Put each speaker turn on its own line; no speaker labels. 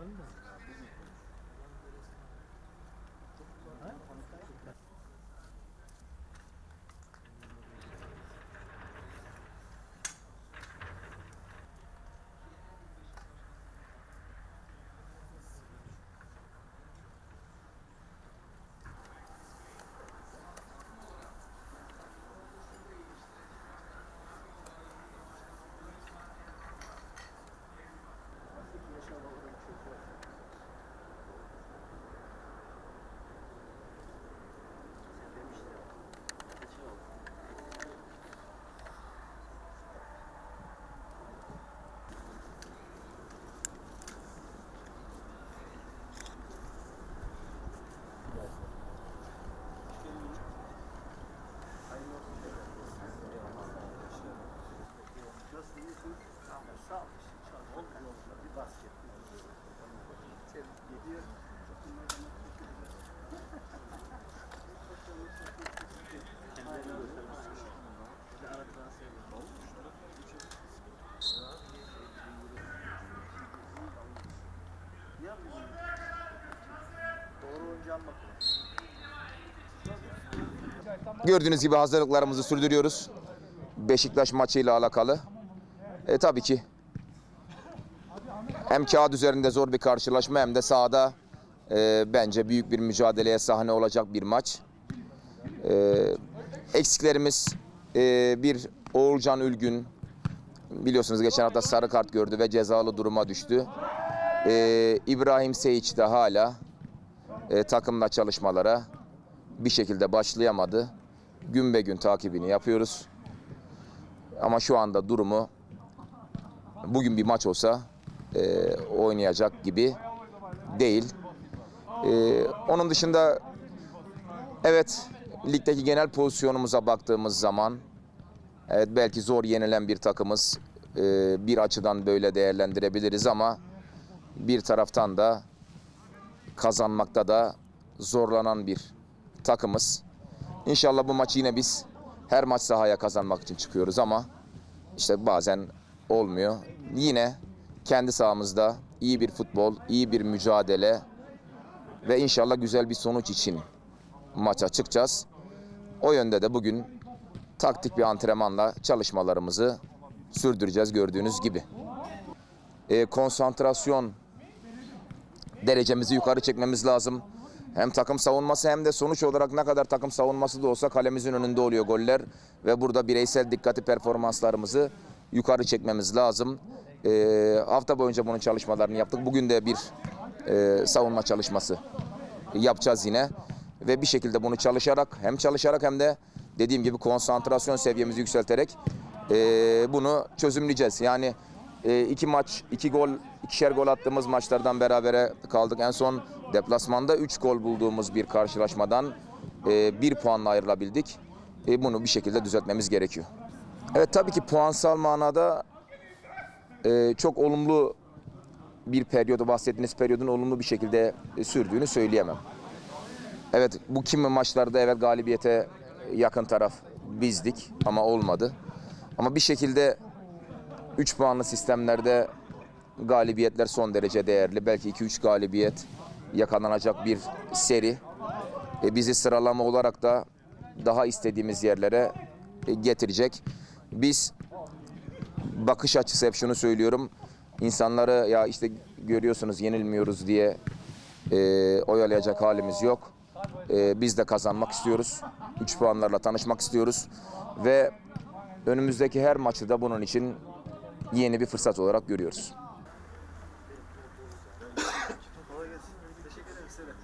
Anladım. Gördüğünüz gibi hazırlıklarımızı sürdürüyoruz. Beşiktaş maçıyla alakalı. E, tabii ki hem kağıt üzerinde zor bir karşılaşma hem de sahada e, bence büyük bir mücadeleye sahne olacak bir maç. E, eksiklerimiz e, bir Oğulcan Ülgün biliyorsunuz geçen hafta sarı kart gördü ve cezalı duruma düştü. E, İbrahim Seyic de hala e, takımla çalışmalara bir şekilde başlayamadı. Gün be gün takibini yapıyoruz. Ama şu anda durumu bugün bir maç olsa e, oynayacak gibi değil. E, onun dışında evet ligdeki genel pozisyonumuza baktığımız zaman evet belki zor yenilen bir takımız E, bir açıdan böyle değerlendirebiliriz ama bir taraftan da kazanmakta da zorlanan bir takımız. İnşallah bu maçı yine biz her maç sahaya kazanmak için çıkıyoruz ama işte bazen olmuyor. Yine kendi sahamızda iyi bir futbol, iyi bir mücadele ve inşallah güzel bir sonuç için maça çıkacağız. O yönde de bugün taktik bir antrenmanla çalışmalarımızı sürdüreceğiz gördüğünüz gibi. Ee, konsantrasyon derecemizi yukarı çekmemiz lazım. Hem takım savunması hem de sonuç olarak ne kadar takım savunması da olsa kalemizin önünde oluyor goller. Ve burada bireysel dikkati performanslarımızı yukarı çekmemiz lazım. Ee, hafta boyunca bunun çalışmalarını yaptık. Bugün de bir e, savunma çalışması yapacağız yine. Ve bir şekilde bunu çalışarak hem çalışarak hem de dediğim gibi konsantrasyon seviyemizi yükselterek e, bunu çözümleyeceğiz. Yani e, iki maç, iki gol, ikişer gol attığımız maçlardan berabere kaldık. En son deplasmanda üç gol bulduğumuz bir karşılaşmadan e, bir puanla ayrılabildik. E, bunu bir şekilde düzeltmemiz gerekiyor. Evet tabii ki puansal manada e, çok olumlu bir periyodu bahsettiğiniz periyodun olumlu bir şekilde e, sürdüğünü söyleyemem. Evet bu kimi maçlarda evet galibiyete yakın taraf bizdik ama olmadı. Ama bir şekilde 3 puanlı sistemlerde galibiyetler son derece değerli. Belki 2-3 galibiyet yakalanacak bir seri. E, bizi sıralama olarak da daha istediğimiz yerlere e, getirecek. Biz bakış açısı hep şunu söylüyorum. İnsanları ya işte görüyorsunuz yenilmiyoruz diye e, oyalayacak halimiz yok. E, biz de kazanmak istiyoruz. 3 puanlarla tanışmak istiyoruz. Ve önümüzdeki her maçı da bunun için yeni bir fırsat olarak görüyoruz.
Teşekkür ederim.